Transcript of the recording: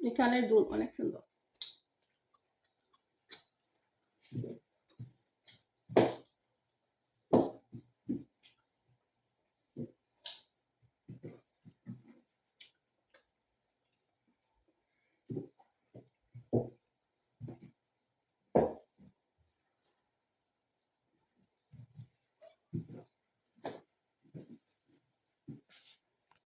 এখানে দুল অনেক সুন্দর।